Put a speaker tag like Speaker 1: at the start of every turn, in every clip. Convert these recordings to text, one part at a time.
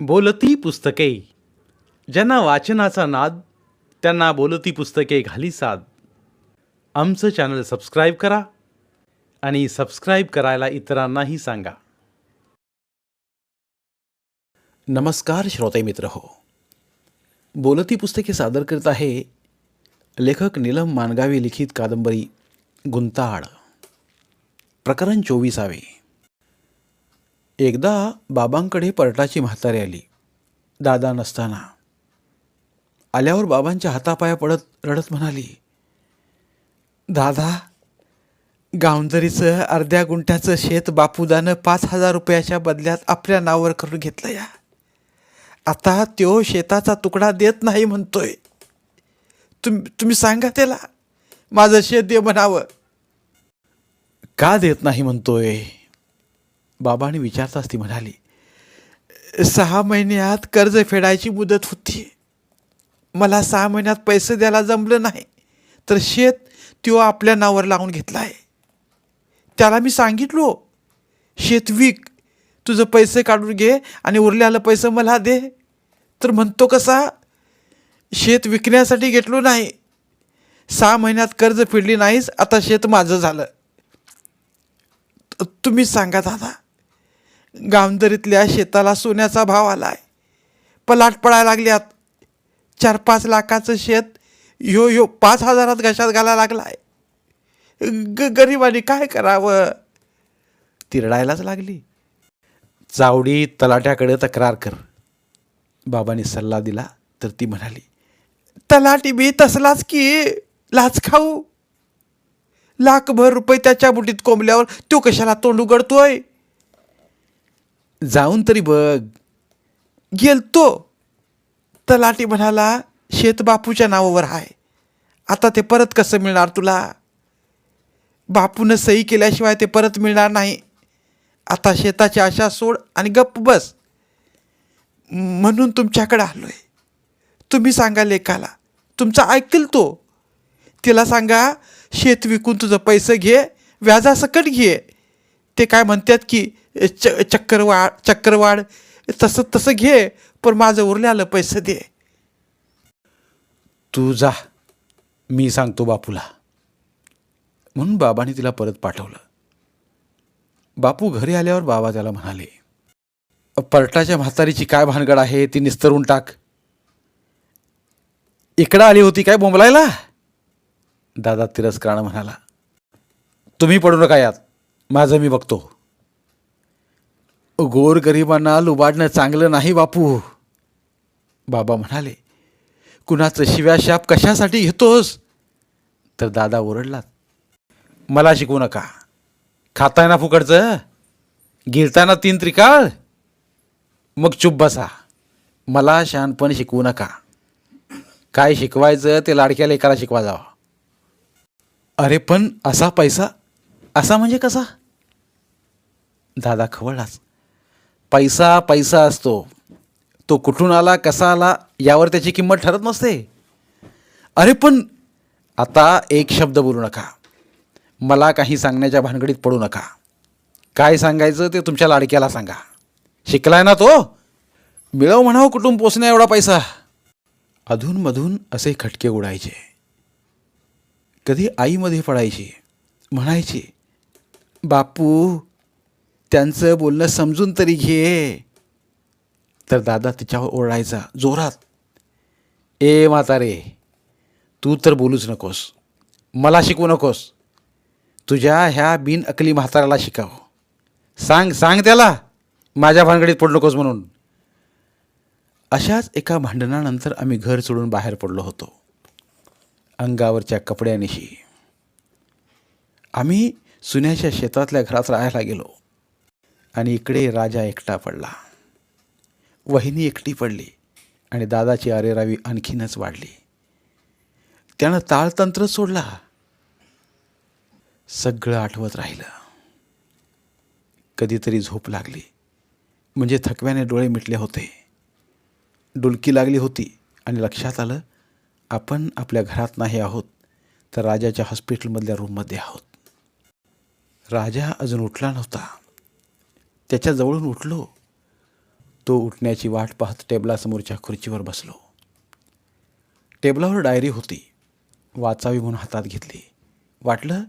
Speaker 1: बोलती पुस्तके. ज्यांना वाचनाचा नाद त्यांना बोलती पुस्तके घाली साद. आमचं चॅनल सबस्क्राईब करा आणि सबस्क्राईब करायला इतरांनाही सांगा. नमस्कार श्रोते मित्र हो. बोलती पुस्तके सादर करत आहे लेखक नीलम मानगावे लिखित कादंबरी गुंताळ. प्रकरण चोवीसावे. एकदा बाबांकडे परटाची म्हातारी आली. दादा नसताना. आल्यावर बाबांच्या हातापाया पडत रडत म्हणाली दादा गावंदरीचं अर्ध्या गुंठ्याचं शेत बापूदानं पाच हजार रुपयाच्या बदल्यात आपल्या नावावर करून घेतलं या. आता त्यो शेताचा तुकडा देत नाही म्हणतोय. तुम तुम्ही सांगा त्याला माझं शेत दे म्हणावं. का देत नाही म्हणतोय? बाबाने विचारताच ती म्हणाली सहा महिन्यात कर्ज फेडायची मुदत होती. मला सहा महिन्यात पैसे द्यायला जमलं नाही. तर शेत तो आपल्या नावावर लावून घेतला आहे त्याला मी सांगितलो शेत विक. तुझं पैसे काढून घे आणि उरलेलं पैसे मला दे. तर म्हणतो कसा शेत विकण्यासाठी घेतलो नाही. सहा महिन्यात कर्ज फेडली नाहीस आता शेत माझं झालं. तुम्ही सांगा दादा. गावंदरीतल्या शेताला सोन्याचा भाव आला आहे पलाट पडायला लागल्यात. चार पाच लाखाचं शेत ह्यो ह्यो पाच हजारात घशात घालायला लागला आहे ग गरिबाने काय करावं? ती रडायलाच लागली. चावडी तलाट्याकडे तक्रार कर. बाबांनी सल्ला दिला तर ती म्हणाली तलाटी बी तसलाच की लाच खाऊ. लाखभर रुपये त्याच्या बुटीत कोंबल्यावर तो कशाला तोंड उघडतोय? जाऊन तरी बघ. गेलतो. तलाटी म्हणाला शेतबापूच्या नावावर आहे आता ते परत कसं मिळणार तुला? बापूनं सही केल्याशिवाय ते परत मिळणार नाही. आता शेताची आशा सोड आणि गप्प बस. म्हणून तुमच्याकडे आहे तुम्ही सांगा लेखाला तुमचं ऐकेल तो. तिला सांगा शेत विकून तुझं पैसे घे व्याजासकट घे. ते काय म्हणतात की च चक्करवाढ चक्करवाढ तसं तसं घे पण माझं उरल्यालं पैसे दे. तू जा. मी सांगतो बापूला. म्हणून बाबाने तिला परत पाठवलं. बापू घरी आल्यावर बाबा त्याला म्हणाले पलटाच्या म्हातारीची काय भानगड आहे? ती निस्तरून टाक. इकडं आली होती काय बोंबलायला? दादा तिरस्कारानं म्हणाला तुम्ही पडू नका यात. माझं मी बघतो. गोरगरिबांना लुबाडणं चांगलं नाही बापू. बाबा म्हणाले कुणाचं शिव्याशाप कशासाठी घेतोस? तर दादा ओरडलात मला शिकवू नका. खाताय ना फुकडचं गिळताना तीन त्रिकाळ? मग चुप बसा. मला शहाणपण शिकवू नका. काय शिकवायचं ते लाडक्या लेकाला शिकवा जावा. अरे पण असा पैसा असा म्हणजे कसा? दादा खवळलाच पैसा पैसा असतो. तो कुठून आला कसा आला यावर त्याची किंमत ठरत नसते. अरे पण आता एक शब्द बोलू नका. मला काही सांगण्याच्या भानगडीत पडू नका. काय सांगायचं ते तुमच्या लाडक्याला सांगा. शिकलाय ना तो? मिळव म्हणावं कुटुंब पोचण्या एवढा पैसा? अधूनमधून असे खटके उडायचे. कधी आईमध्ये पडायची म्हणायची बापू त्यांचं बोलणं समजून तरी घे. तर दादा तिच्यावर ओरडायचा जोरात ए म्हातारे तू तर बोलूच नकोस. मला शिकवू नकोस. तुझ्या ह्या बिनअकली म्हाताराला शिकाव. सांग सांग त्याला माझ्या भानगडीत पडू नकोस म्हणून. अशाच एका भांडणानंतर आम्ही घर सोडून बाहेर पडलो होतो. अंगावरच्या कपड्यानिशी. आम्ही सुन्याच्या शेतातल्या घरात राहायला गेलो. आणि इकडे राजा एकटा पडला. वहिनी एकटी पडली आणि दादाची अरेरावी आणखीनच वाढली. त्यानं ताळतंत्र सोडला. सगळं आठवत राहिलं. कधीतरी झोप लागली. म्हणजे थकव्याने डोळे मिटले होते. डुलकी लागली होती आणि लक्षात आलं आपण आपल्या घरात नाही आहोत तर राजाच्या हॉस्पिटलमधल्या रूममध्ये आहोत. राजा अजून उठला नव्हता. त्याच्याजवळून उठलो. तो उठण्याची वाट पाहत टेबलासमोरच्या खुर्चीवर बसलो. टेबलावर डायरी होती. वाचावी म्हणून हातात घेतली. वाटलं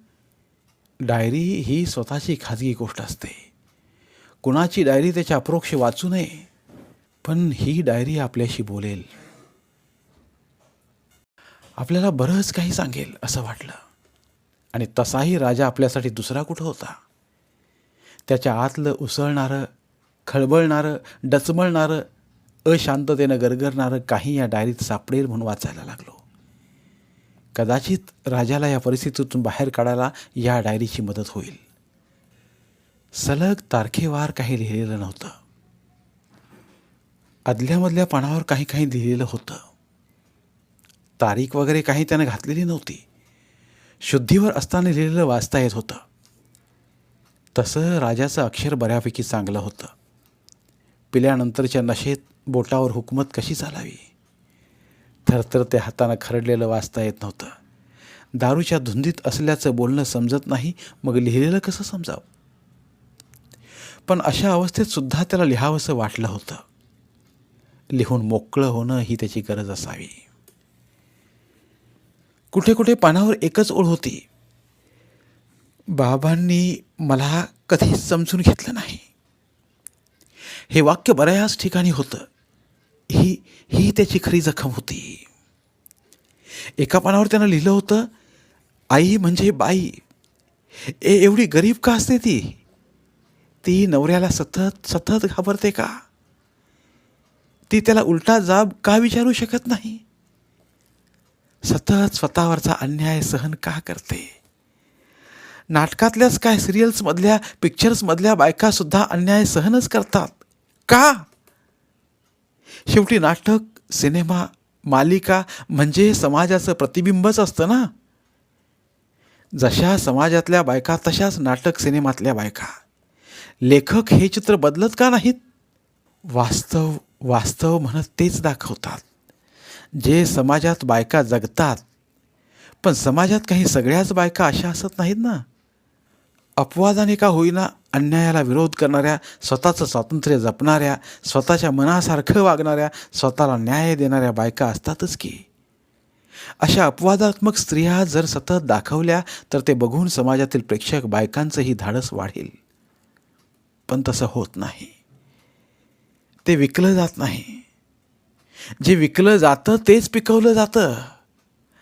Speaker 1: डायरी ही स्वतःची खाजगी गोष्ट असते. कुणाची डायरी त्याच्या अप्रोक्ष वाचू नये पण ही डायरी आपल्याशी बोलेल. आपल्याला बरंच काही सांगेल असं वाटलं. आणि तसाही राजा आपल्यासाठी दुसरा कुठं होता? त्याच्या आतलं उसळणारं खळबळणारं डचमळणारं अशांततेनं गरगरणारं काही या डायरीत सापडेल म्हणून वाचायला लागलो. कदाचित राजाला या परिस्थितीतून बाहेर काढायला या डायरीची मदत होईल. सलग तारखेवार काही लिहिलेलं नव्हतं. आदल्यामधल्या पानावर काही काही लिहिलेलं होतं. तारीख वगैरे काही त्यानं घातलेली नव्हती. शुद्धीवर असताना लिहिलेलं वाचता येत होतं. तसं राजाचं अक्षर बऱ्यापैकी चांगलं होतं. पिल्यानंतरच्या नशेत बोटावर हुकमत कशी चालावी? थरथर ते हातानं खरडलेलं वाचता येत नव्हतं. दारूच्या धुंदीत असल्याचं बोलणं समजत नाही मग लिहिलेलं कसं समजावं? पण अशा अवस्थेत सुद्धा त्याला लिहावंसं वाटलं होतं. लिहून मोकळं होणं ही त्याची गरज असावी. कुठे कुठे पानावर एकच ओळ होती. बाबांनी मला कधीच समजून घेतलं नाही. हे वाक्य बऱ्याच ठिकाणी होतं. ही ही त्याची खरी जखम होती. एका पानावर त्यानं लिहिलं होतं आई म्हणजे बाई. ए एवढी गरीब का असते ती? ती नवऱ्याला सतत सतत घाबरते का? ती त्याला उलटा जाब का विचारू शकत नाही? सतत स्वतःवरचा अन्याय सहन का करते? नाटकातल्याच काय सिरियल्समधल्या पिक्चर्समधल्या बायकासुद्धा अन्याय सहनच करतात. का? शेवटी नाटक सिनेमा मालिका म्हणजे समाजाचं प्रतिबिंबच असतं ना? जशा समाजातल्या बायका तशाच नाटक सिनेमातल्या बायका. लेखक हे चित्र बदलत का नाहीत? वास्तव वास्तव म्हणत तेच दाखवतात. जे समाजात बायका जगतात पण समाजात काही सगळ्याच बायका अशा असत नाहीत ना? अपवादाने का होईना अन्यायाला विरोध करणाऱ्या स्वतःचं स्वातंत्र्य जपणाऱ्या स्वतःच्या मनासारखं वागणाऱ्या स्वतःला न्याय देणाऱ्या बायका असतातच की. अशा अपवादात्मक स्त्रिया जर सतत दाखवल्या तर ते बघून समाजातील प्रेक्षक बायकांचंही धाडस वाढेल. पण तसं होत नाही. ते विकलं जात नाही. जे विकलं जातं तेच पिकवलं जातं.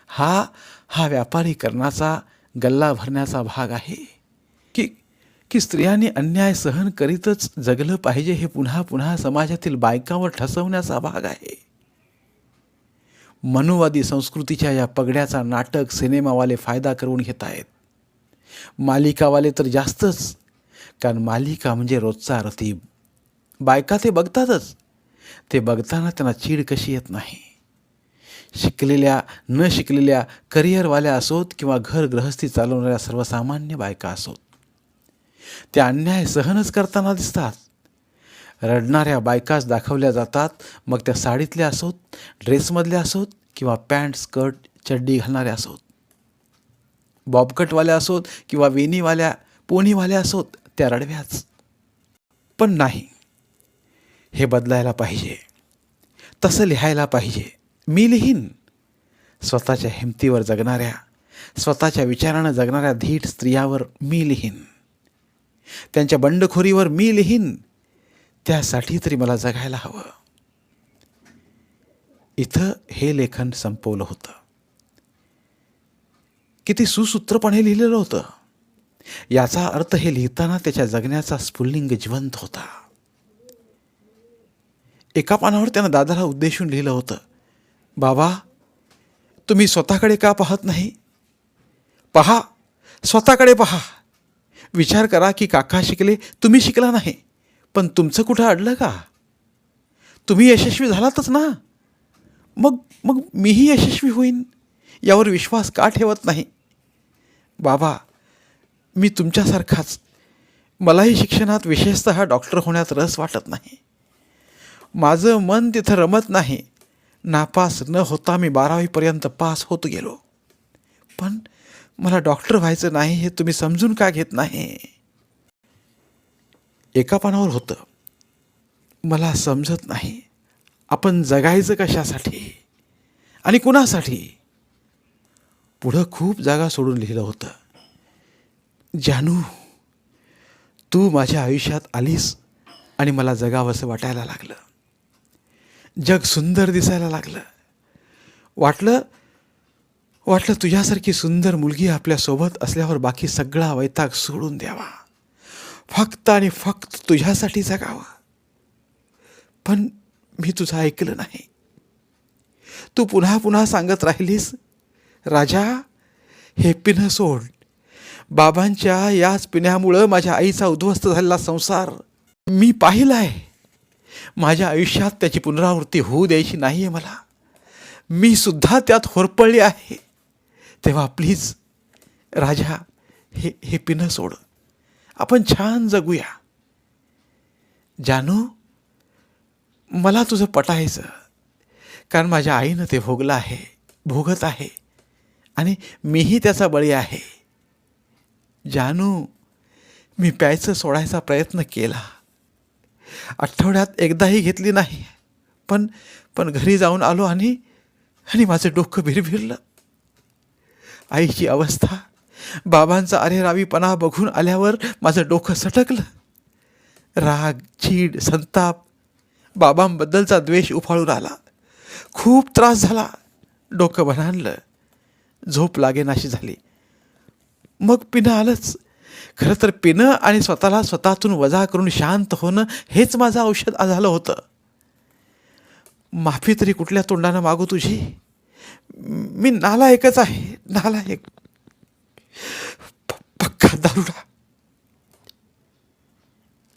Speaker 1: हा हा व्यापारीकरणाचा गल्ला भरण्याचा भाग आहे. की की स्त्रियांनी अन्याय सहन करीतच जगलं पाहिजे हे पुन्हा पुन्हा समाजातील बायकांवर ठसवण्याचा भाग आहे. मनुवादी संस्कृतीच्या या पगड्याचा नाटक सिनेमावाले फायदा करून घेत आहेत. मालिकावाले तर जास्तच कारण मालिका म्हणजे रोजचा रतीब. बायका ते बघतातच ते बघताना त्यांना चीड कशी येत नाही. शिकलेल्या न शिकलेल्या करिअरवाल्या असोत किंवा घर गृहस्थी चालवणाऱ्या सर्वसामान्य बायका असोत. ते अन्याय सहनच करताना दिसतात. रडणाऱ्या बायकाच दाखवल्या जातात मग त्या साडीतल्या असोत ड्रेसमधल्या असोत किंवा पॅन्ट स्कर्ट चड्डी घालणाऱ्या असोत. बॉबकटवाल्या असोत किंवा वेणीवाल्या पोणीवाल्या असोत त्या रडव्याच. पण नाही. हे बदलायला पाहिजे. तसं लिहायला पाहिजे. मी लिहीन. स्वतःच्या हिमतीवर जगणाऱ्या स्वतःच्या विचारानं जगणाऱ्या धीट स्त्रियावर मी लिहीन. त्यांच्या बंडखोरीवर मी लिहीन. त्यासाठी तरी मला जगायला हवं. इथं हे लेखन संपवलं होतं. किती सुसूत्रपणे लिहिलेलं होतं. याचा अर्थ हे लिहिताना त्याच्या जगण्याचा स्फुल्लिंग जिवंत होता. एका पानावर त्यानं दादाला उद्देशून लिहिलं होतं बाबा तुम्ही स्वतःकडे का पाहत नाही? पहा स्वतःकडे पहा. विचार करा की काका शिकले तुम्ही शिकला नाही पण तुमचं कुठं अडलं का? तुम्ही यशस्वी झालातच ना? मग मग मीही यशस्वी होईन यावर विश्वास का ठेवत नाही? बाबा मी तुमच्यासारखाच मलाही शिक्षणात विशेषतः डॉक्टर होण्यात रस वाटत नाही. माझं मन तिथं रमत नाही. नापास न होता मी बारावीपर्यंत पास होत गेलो. पण मला डॉक्टर व्हायचं नाही हे तुम्ही समजून का घेत नाही? एका पानावर होतं. मला समजत नाही. आपण जगायचं कशासाठी? आणि कुणासाठी? पुढं खूप जागा सोडून लिहिलं होतं. जानू तू माझ्या आयुष्यात आलीस आणि मला जगावंसं वाटायला लागलं. जग सुंदर दिसायला लागलं. वाटलं वाटलं तुझ्यासारखी सुंदर मुलगी आपल्यासोबत असल्यावर बाकी सगळा वैताग सोडून द्यावा. फक्त आणि फक्त तुझ्यासाठी जगावं. पण मी तुझं ऐकलं नाही. तू पुन्हा पुन्हा सांगत राहिलीस राजा हे पिणं सोड. बाबांच्या याच पिण्यामुळं माझ्या आईचा उद्ध्वस्त झालेला संसार मी पाहिलाय माझ्या आयुष्यात त्याची पुनरावृत्ती होऊ द्यायची नाही आहे मला. मी सुद्धा त्यात होरपळली आहे. तेव्हा प्लीज राजा हे हे पिणं सोड. आपण छान जगूया. जानू मला तुझं पटायचं. कारण माझ्या आईनं ते भोगलं आहे भोगत आहे. आणि मीही त्याचा बळी आहे. जानू मी प्यायचं सोडायचा प्रयत्न केला. आठवड्यात एकदाही घेतली नाही. पण पण घरी जाऊन आलो आणि आणि माझं डोकं भिरभिरलं. आईची अवस्था. बाबांचा अरेरावीपणा बघून आल्यावर माझं डोकं सटकलं. राग चीड संताप बाबांबद्दलचा द्वेष उफाळून आला. खूप त्रास झाला. डोकं बनानलं झोप लागेनाशी झाली. मग पिणं आलंच. खरं तर पिणं आणि स्वतःला स्वतःतून वजा करून शांत होणं हेच माझं औषध झालं होतं. माफी तरी कुठल्या तोंडानं मागू तुझी? मी नालायकच आहे नालायक. पक्का दारुडा.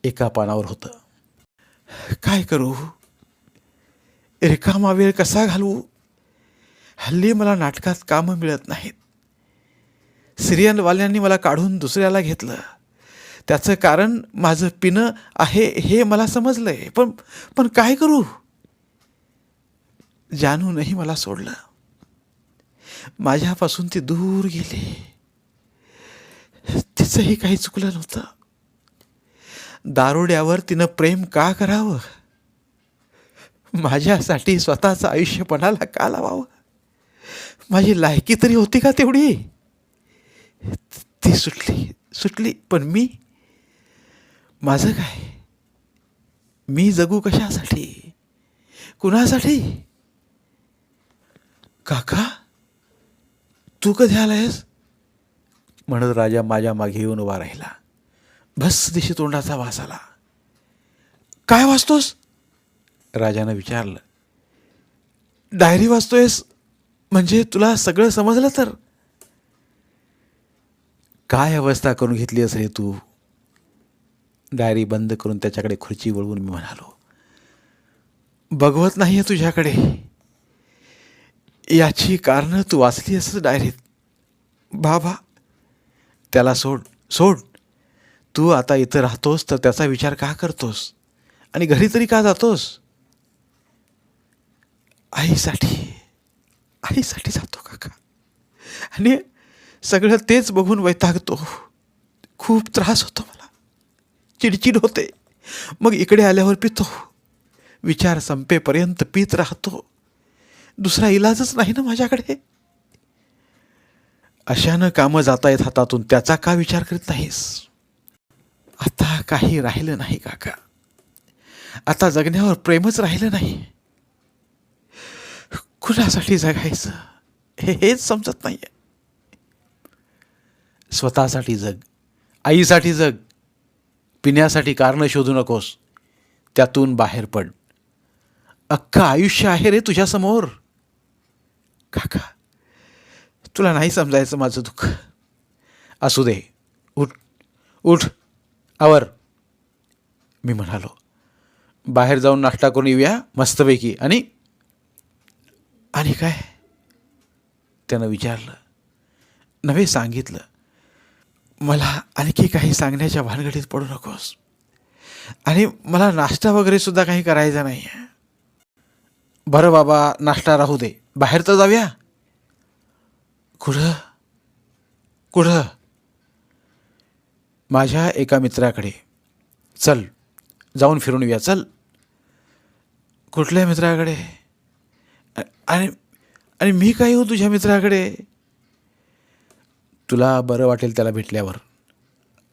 Speaker 1: एका पानावर होतं. काय करू? रिकामा वेळ कसा घालवू? हल्ली मला नाटकात कामं मिळत नाहीत. सिरियलवाल्यांनी मला काढून दुसऱ्याला घेतलं. त्याचं कारण माझं पिणं आहे हे मला समजलं आहे पण पण काय करू? जानूनही मला सोडलं. माझ्यापासून ते दूर गेले. तिचंही काही चुकलं नव्हतं. दारुड्यावर तिनं प्रेम का करावं? माझ्यासाठी स्वतःचं आयुष्यपणाला का लावावं? माझी लायकी तरी होती का तेवढी? ती सुटली सुटली. पण मी? माझं काय? मी जगू कशासाठी? कुणासाठी? काका? तू कधी आलायस? म्हणत राजा माझ्या मागे येऊन उभा राहिला. भस्स दिशी तोंडाचा वास आला. काय वाचतोस? राजानं विचारलं. डायरी वाचतोयस? म्हणजे तुला सगळं समजलं तर? काय अवस्था करून घेतली असेल तू? डायरी बंद करून त्याच्याकडे खुर्ची वळवून मी म्हणालो. बघवत नाही आहे तुझ्याकडे. याची कारणं तू वाचली असंच डायरीत बाबा त्याला सोड सोड. तू आता इथं राहतोस तर त्याचा विचार का करतोस? आणि घरी तरी का जातोस? आईसाठी आईसाठी जातो काका. आणि सगळं तेच बघून वैतागतो. खूप त्रास होतो मला. चिडचिड होते. मग इकडे आल्यावर पितो. विचार संपेपर्यंत पित राहतो. दुसरा इलाजच नाही ना माझ्याकडे? अशानं कामं जाता येत हातातून त्याचा का विचार करीत नाहीस? आता काही राहिलं नाही काका. आता जगण्यावर प्रेमच राहिलं नाही. कुणासाठी जगायचं? हे हेच समजत नाही स्वतःसाठी जग आईसाठी जग पिण्यासाठी कारणं शोधू नकोस. त्यातून बाहेर पड. अख्खं आयुष्य आहे रे तुझ्यासमोर. काका तुला नाही समजायचं माझं दुःख. असू दे. उठ. उठ. आवर. मी म्हणालो बाहेर जाऊन नाश्ता करून येऊया मस्तपैकी. आणि आणि काय? त्यानं विचारलं नव्हे सांगितलं मला आणखी काही सांगण्याच्या भानगडीत पडू नकोस. आणि मला नाश्ता वगैरे सुद्धा काही करायचा नाही आहे बरं बाबा नाश्ता राहू दे. बाहेर तर जाऊया. कुठं? कुठं? माझ्या एका मित्राकडे. चल जाऊन फिरून येऊया. चल. कुठल्या मित्राकडे? आणि आणि मी काय हो तुझ्या मित्राकडे? तुला बरं वाटेल त्याला भेटल्यावर.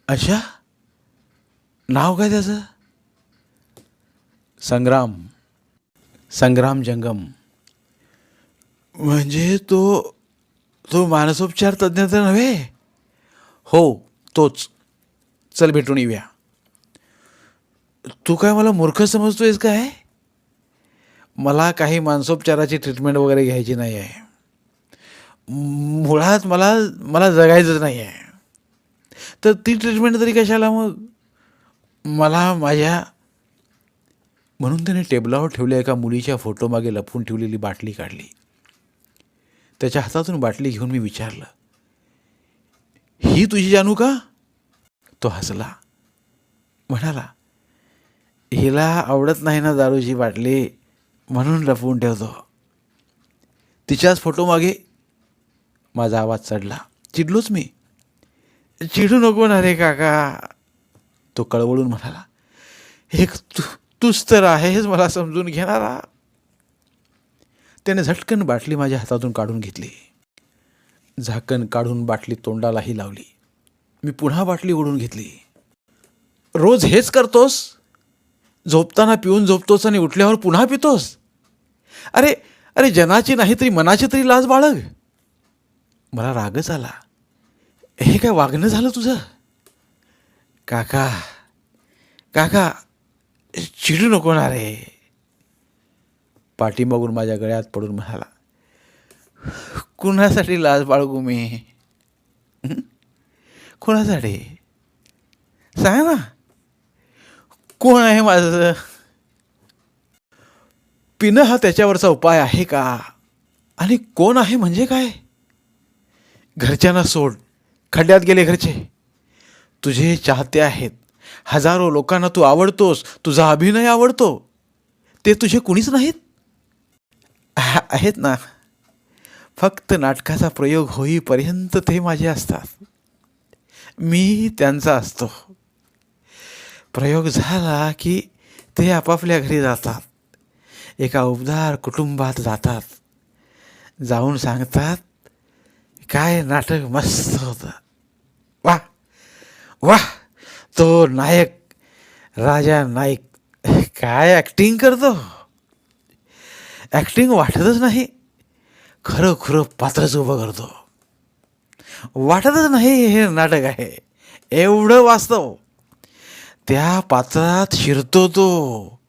Speaker 1: अच्छा? नाव काय त्याचं? संग्राम. संग्राम जंगम. म्हणजे तो तो मानसोपचार तज्ज्ञ तर नव्हे? हो तोच. चल भेटून येऊया. तू काय मला मूर्ख समजतोयस काय? मला काही मानसोपचाराची ट्रीटमेंट वगैरे घ्यायची नाही आहे मुळात मला मला जगायचंच नाही आहे तर ती ट्रीटमेंट तरी कशाला मग? मला माझ्या म्हणून त्याने टेबलावर ठेवल्या एका मुलीच्या फोटोमागे लपवून ठेवलेली बाटली काढली. त्याच्या हातातून बाटली घेऊन मी विचारलं ही तुझी जानू का? तो हसला म्हणाला हिला आवडत नाही ना दारूची बाटली म्हणून लपवून ठेवतो. तिच्याच फोटोमागे माझा आवाज चढला चिडलोच मी. चिडू नको ना रे काका. तो कळवळून म्हणाला एक तू तूच तर आहेस मला समजून घेणारा. त्याने झटकन बाटली माझ्या हातातून काढून घेतली. झाकण काढून बाटली तोंडालाही लावली. मी पुन्हा बाटली ओढून घेतली. रोज हेच करतोस? झोपताना पिऊन झोपतोस आणि उठल्यावर पुन्हा पितोस? अरे अरे जनाची नाही तरी मनाची तरी लाज बाळग. मला रागच आला. हे काय वागणं झालं तुझं? काका काका चिडू नको ना रे. पाठीमागून माझ्या गळ्यात पडून म्हणाला कुणासाठी लाज बाळगू मी? कुणासाठी? सांग ना. कोण आहे माझं? पिणं हा त्याच्यावरचा उपाय आहे का? आणि कोण आहे म्हणजे काय? घरच्यांना सोड. खड्ड्यात गेले घरचे. तुझे चाहते आहेत. हजारो लोकांना तू आवडतोस. तुझा अभिनय आवडतो. ते तुझे कुणीच नाहीत. आहेत ना. फक्त नाटकाचा प्रयोग होईपर्यंत ते माझे असतात. मी त्यांचा असतो. प्रयोग झाला की ते आपापल्या घरी जातात. एका उबदार कुटुंबात जातात. जाऊन सांगतात काय नाटक मस्त होतं. वा वा तो नायक राजा नाईक काय ॲक्टिंग करतो? ॲक्टिंग वाटतच नाही. खरं खरं पात्रच उभं करतो. वाटतच नाही हे नाटक आहे. एवढं वास्तव. त्या पात्रात शिरतो तो.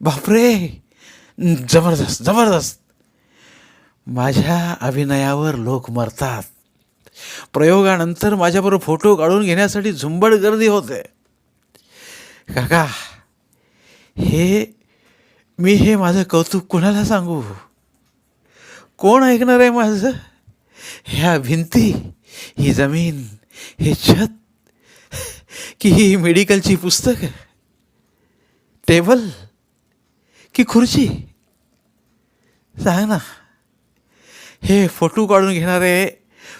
Speaker 1: बापरे! जबरदस्त जबरदस्त. माझ्या अभिनयावर लोक मरतात. प्रयोगानंतर माझ्याबरोबर फोटो काढून घेण्यासाठी झुंबड गर्दी होते. काका हे मी हे माझं कौतुक कोणाला सांगू? कोण ऐकणार आहे माझं? ह्या भिंती ही जमीन हे छत की ही मेडिकलची पुस्तक टेबल की खुर्ची? सांग ना. हे फोटो काढून घेणारे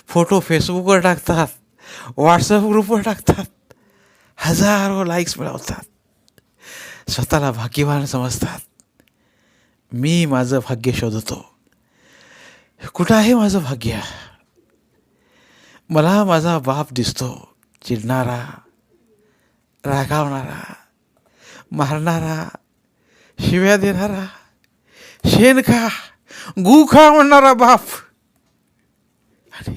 Speaker 1: फोटो फेसबुकवर टाकतात. व्हॉट्सअप ग्रुपवर टाकतात. हजारो लाईक्स मिळवतात. स्वतःला भाग्यवान समजतात. मी माझं भाग्य शोधतो. कुठं आहे माझं भाग्य. मला माझा बाप दिसतो. चिडणारा रागावणारा मारणारा शिव्या देणारा शेण खा गू खा म्हणणारा बाप. आणि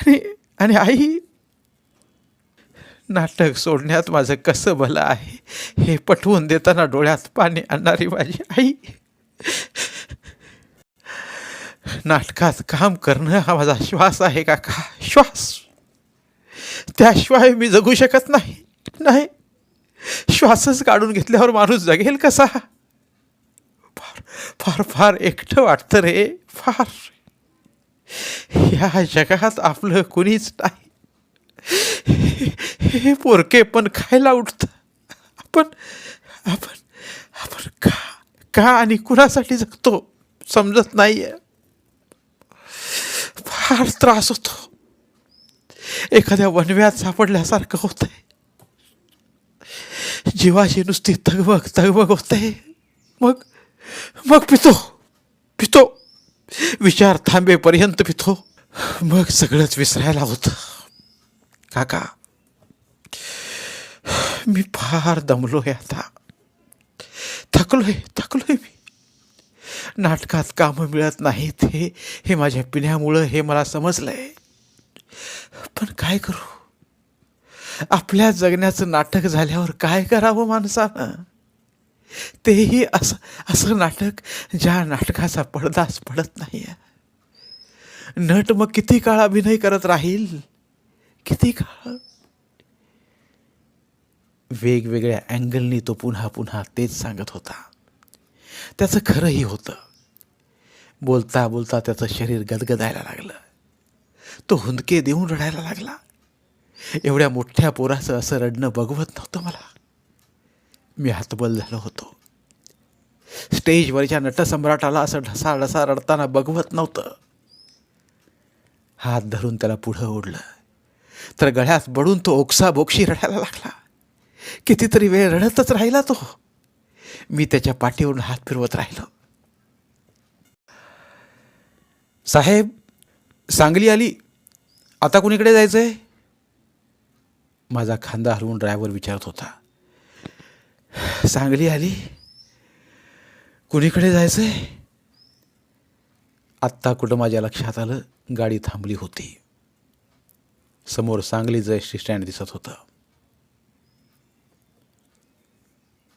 Speaker 1: आणि आणि आई नाटक सोडण्यात माझं कसं भलं आहे हे पटवून देताना डोळ्यात पाणी आणणारी माझी आई. नाटकात काम करणं हा माझा श्वास आहे काका. श्वास. त्याशिवाय मी जगू शकत नाही. नाही. श्वासच काढून घेतल्यावर माणूस जगेल कसा? फार फार फार एकटं वाटतं रे. फार. या जगात आपलं कुणीच नाही. हे पोरके पण खायला उठतं. आपण आपण आपण का का आणि कुणासाठी जगतो? समजत नाही आहे फार त्रास होतो. एखाद्या वनव्यात सापडल्यासारखं होत आहे जीवाशी नुसती तगबग तगबग होते. मग मग पितो पितो. विचार थांबेपर्यंत पितो. मग सगळंच विसरायला होतं. काका मी फार दमलो आहे आता. थकलोय थकलोय मी. नाटकात कामं मिळत नाहीत हे हे माझ्या पिण्यामुळं हे मला समजलं आहे पण काय करू? आपल्या जगण्याचं नाटक झाल्यावर काय करावं माणसानं? तेही असं असं नाटक ज्या नाटकाचा पडदाच पडत नाही नट मग किती काळ अभिनय करत राहील? किती काळ? वेगवेगळ्या अँगलनी तो पुन्हा पुन्हा तेच सांगत होता. त्याचं खरंही होतं. बोलता बोलता त्याचं शरीर गदगदायला लागलं. तो हुंदके देऊन रडायला लागला. एवढ्या मोठ्या पोराचं असं रडणं बघवत नव्हतं मला. मी हातबल झालो होतो. स्टेजवरच्या नटसम्राटाला असं ढसा ढसा रडताना बघवत नव्हतं. हात धरून त्याला पुढं ओढलं. तर गळ्यात बडून तो ओक्सा बोक्षी रडायला लागला. कितीतरी वेळ रडतच राहिला तो. मी त्याच्या पाठीवरून हात फिरवत राहिलो. साहेब सांगली आली आता कुणीकडे जायचंय? माझा खांदा हलवून ड्रायव्हर विचारत होता. सांगली आली कुणीकडे जायचंय? आत्ता कुठं माझ्या लक्षात आलं गाडी थांबली होती. समोर सांगली जय श्री स्टँड दिसत होतं.